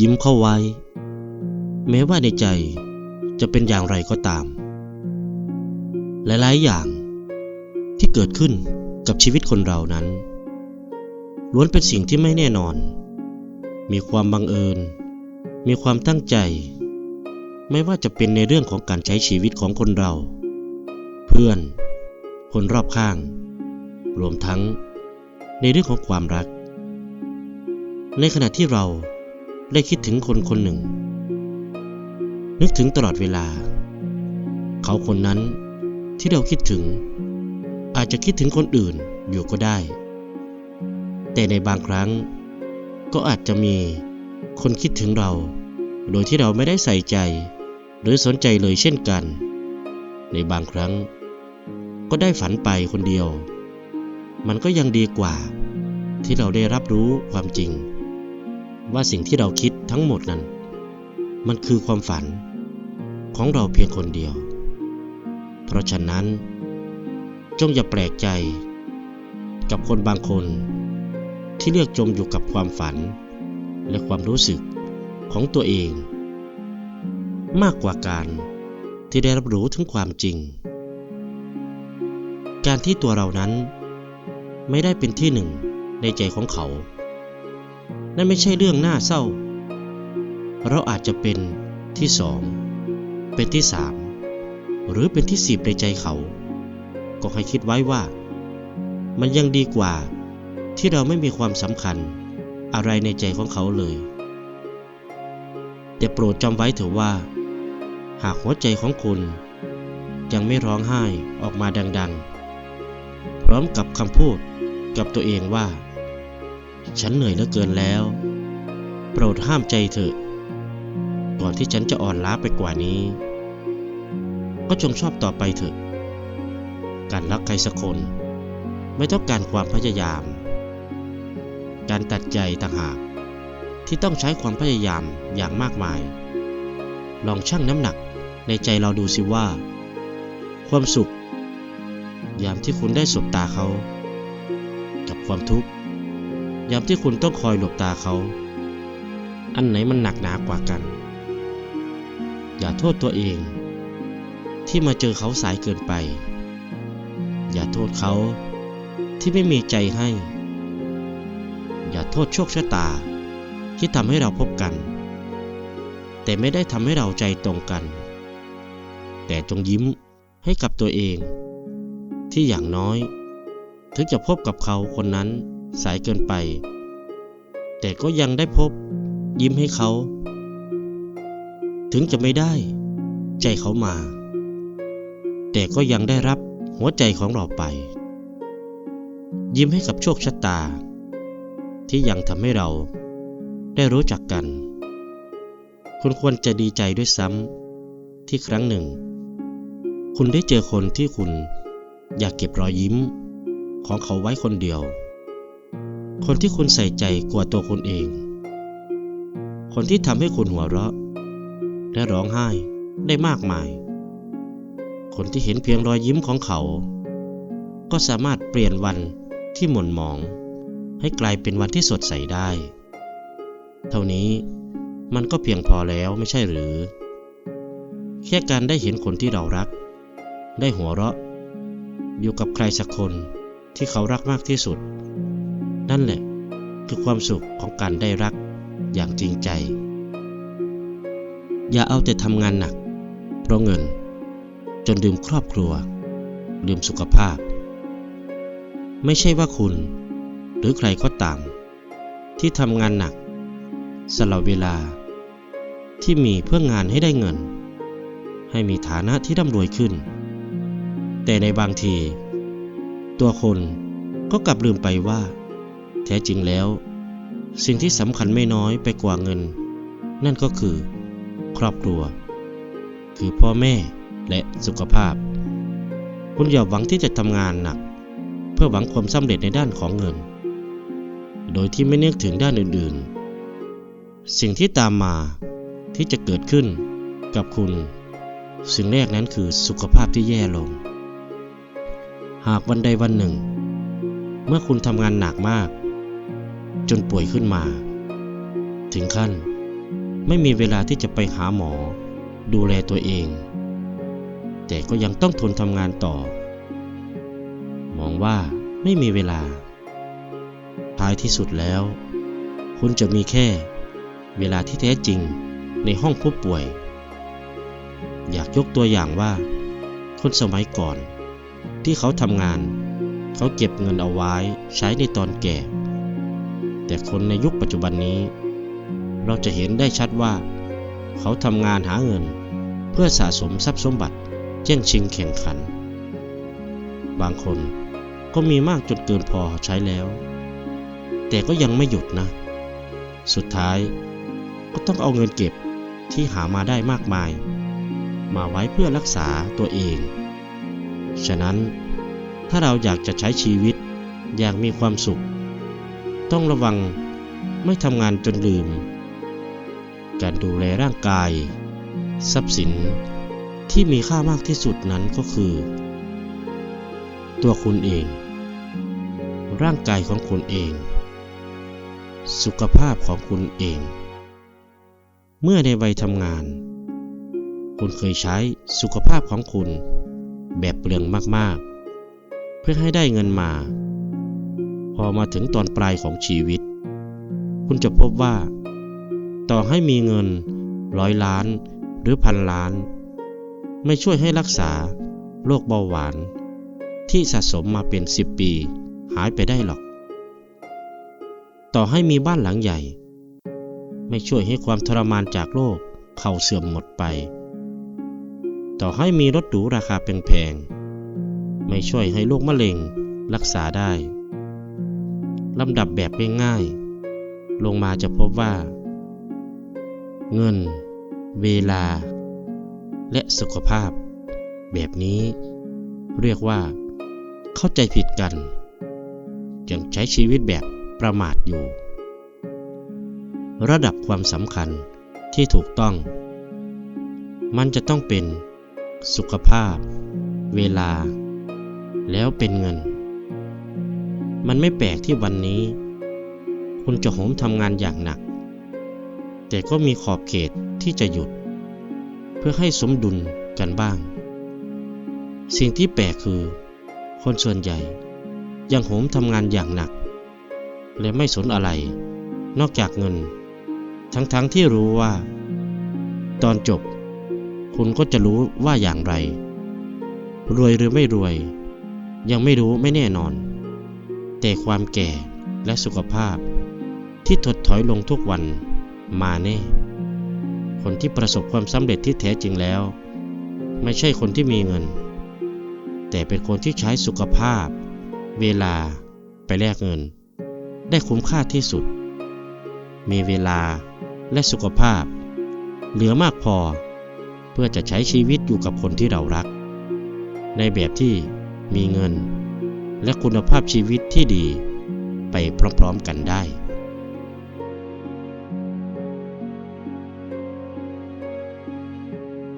ยิ้มเข้าไว้ แม้ว่าในใจจะเป็นอย่างไรก็ตาม หลายๆอย่างที่เกิดขึ้นกับชีวิตคนเรานั้น ล้วนเป็นสิ่งที่ไม่แน่นอน มีความบังเอิญ มีความตั้งใจ ไม่ว่าจะเป็นในเรื่องของการใช้ชีวิตของคนเรา เพื่อน คนรอบข้าง รวมทั้งในเรื่องของความรัก ในขณะที่เรา ได้คิดถึงคนคนหนึ่ง นึกถึงตลอดเวลา เขาคนนั้นที่เราคิดถึง อาจจะคิดถึงคนอื่นอยู่ก็ได้ แต่ในบางครั้งก็อาจจะมีคนคิดถึงเรา โดยที่เราไม่ได้ใส่ใจ หรือสนใจเลยเช่นกัน ในบางครั้ง ก็ได้ฝันไปคนเดียว มันก็ยังดีกว่า ที่เราได้รับรู้ความจริง ว่าสิ่งที่เราคิดทั้งหมดนั้น มันคือความฝันของเราเพียงคนเดียว เพราะฉะนั้น จงอย่าแปลกใจ กับคนบางคนที่เลือกจมอยู่กับความฝัน และความรู้สึกของตัวเอง มากกว่าการที่ได้รับรู้ถึงความจริง การที่ตัวเรานั้นไม่ได้เป็นที่หนึ่งในใจของเขา นั่นไม่ใช่เรื่องน่าเศร้า เราอาจจะเป็นที่สองเป็นที่สามหรือเป็นที่สิบในใจเขา ก็ให้คิดไว้ว่า มันยังดีกว่าที่เราไม่มีความสำคัญอะไรในใจของเขาเลย แต่โปรดจำไว้เถอะว่า หากหัวใจของคุณยังไม่ร้องไห้ออกมาดัง ๆ พร้อมกับคำพูดกับตัวเองว่า ฉันเหนื่อยเหลือเกินแล้ว โปรดห้ามใจเถอะ ก่อนที่ฉันจะอ่อนล้าไปกว่านี้ ก็จงชอบต่อไปเถอะ การรักใครสักคน ไม่ต้องการความพยายาม การตัดใจต่างหากที่ต้องใช้ความพยายามอย่างมากมาย ลองชั่งน้ำหนักในใจเราดูสิว่า ความสุข ยามที่คุณได้สบตาเขา กับความทุกข์ ยามที่คุณต้องคอยหลบตาเขา อันไหนมันหนักหนากว่ากัน อย่าโทษตัวเอง ที่มาเจอเขาสายเกินไป อย่าโทษเขาที่ไม่มีใจให้ อย่าโทษโชคชะตา ที่ทำให้เราพบกัน แต่ไม่ได้ทำให้เราใจตรงกัน แต่จงยิ้มให้กับตัวเอง ที่อย่างน้อย ถึงจะพบกับเขาคนนั้น สายเกินไป แต่ก็ยังได้พบยิ้มให้เขา ถึงจะไม่ได้ ใจเขามา แต่ก็ยังได้รับหัวใจของเราไป ยิ้มให้กับโชคชะตา ที่ยังทำให้เราได้รู้จักกัน คุณควรจะดีใจด้วยซ้ำที่ครั้งหนึ่ง คุณได้เจอคนที่คุณอยากเก็บรอยยิ้มของเขาไว้คนเดียว คนที่คุณใส่ใจกว่าตัวคุณเอง คนที่ทำให้คุณหัวเราะ และร้องไห้ได้มากมาย คนที่เห็นเพียงรอยยิ้มของเขา ก็สามารถเปลี่ยนวันที่หม่นหมอง ให้กลายเป็นวันที่สดใสได้ เท่านี้มันก็เพียงพอแล้วไม่ใช่หรือ แค่การได้เห็นคนที่เรารัก ได้หัวเราะ อยู่กับใครสักคนที่เขารักมากที่สุด นั่นแหละคือความสุขของการได้รักอย่างจริงใจ อย่าเอาแต่ทำงานหนัก เพราะเงิน จนลืมครอบครัว ลืมสุขภาพ ไม่ใช่ว่าคุณ หรือใครก็ตาม ที่ทำงานหนัก สละเวลา ที่มีเพื่องานให้ได้เงิน ให้มีฐานะที่ร่ำรวยขึ้น แต่ในบางที ตัวคนก็กลับลืมไปว่า แท้จริงแล้ว สิ่งที่สำคัญไม่น้อยไปกว่าเงิน นั่นก็คือ ครอบครัว คือพ่อแม่และสุขภาพ คุณอย่าหวังที่จะทำงานหนัก เพื่อหวังความสำเร็จในด้านของเงิน โดยที่ไม่นึกถึงด้านอื่นๆ สิ่งที่ตามมาที่จะเกิดขึ้นกับคุณ สิ่งแรกนั้นคือสุขภาพที่แย่ลง หากวันใดวันหนึ่ง เมื่อคุณทำงานหนักมาก จนป่วยขึ้นมา ถึงขั้น ไม่มีเวลาที่จะไปหาหมอ ดูแลตัวเอง แต่ก็ยังต้องทนทำงานต่อ มองว่าไม่มีเวลา ท้ายที่สุดแล้ว คุณจะมีแค่ เวลาที่แท้จริงในห้องผู้ป่วย อยากยกตัวอย่างว่า คนสมัยก่อน ที่เขาทำงาน เขาเก็บเงินเอาไว้ใช้ในตอนแก่ แต่คนในยุคปัจจุบันนี้ เราจะเห็นได้ชัดว่า เขาทำงานหาเงิน เพื่อสะสมทรัพย์สมบัติแย่งชิงแข่งขัน บางคนก็มีมากจนเกินพอใช้แล้ว แต่ก็ยังไม่หยุดนะ สุดท้ายก็ต้องเอาเงินเก็บที่หามาได้มากมาย มาไว้เพื่อรักษาตัวเอง ฉะนั้นถ้าเราอยากจะใช้ชีวิตอย่างมีความสุข ต้องระวังไม่ทำงานจนลืม การดูแลร่างกาย ทรัพย์สินที่มีค่ามากที่สุดนั้นก็คือ ตัวคุณเอง ร่างกายของคุณเอง สุขภาพของคุณเอง เมื่อในวัยทำงาน คุณเคยใช้สุขภาพของคุณแบบเปลืองมากๆ เพื่อให้ได้เงินมา พอมาถึงตอนปลายของชีวิต คุณจะพบว่า ต่อให้มีเงินร้อยล้านหรือพันล้าน ไม่ช่วยให้รักษาโรคเบาหวาน ที่สะสมมาเป็นสิบปี หายไปได้หรอก ต่อให้มีบ้านหลังใหญ่ ไม่ช่วยให้ความทรมานจากโรคเข่าเสื่อมหมดไป ต่อให้มีรถหรูราคาแพงๆไม่ช่วยให้โรคมะเร็งรักษาได้ ลำดับแบบง่ายๆ ลงมาจะพบว่า เงิน เวลา และสุขภาพ แบบนี้ เรียกว่า เข้าใจผิดกัน ยังใช้ชีวิตแบบประมาทอยู่ ระดับความสำคัญที่ถูกต้อง มันจะต้องเป็นสุขภาพ เวลา แล้วเป็นเงิน มันไม่แปลกที่วันนี้ คุณจะโหมทำงานอย่างหนัก แต่ก็มีขอบเขตที่จะหยุด เพื่อให้สมดุลกันบ้าง สิ่งที่แปลกคือ คนส่วนใหญ่ ยังโหมทำงานอย่างหนัก และไม่สนอะไร นอกจากเงิน ทั้งๆทที่รู้ว่า ตอนจบ คุณก็จะรู้ว่าอย่างไร รวยหรือไม่รวย ยังไม่รู้ไม่แน่นอน แต่ความแก่และสุขภาพ ที่ถดถอยลงทุกวันมาแน่ คนที่ประสบความสำเร็จที่แท้จริงแล้ว ไม่ใช่คนที่มีเงิน แต่เป็นคนที่ใช้สุขภาพ เวลาไปแลกเงิน ได้คุ้มค่าที่สุด มีเวลาและสุขภาพ เหลือมากพอ เพื่อจะใช้ชีวิตอยู่กับคนที่เรารัก ในแบบที่มีเงิน และคุณภาพชีวิตที่ดีไปพร้อมๆกันได้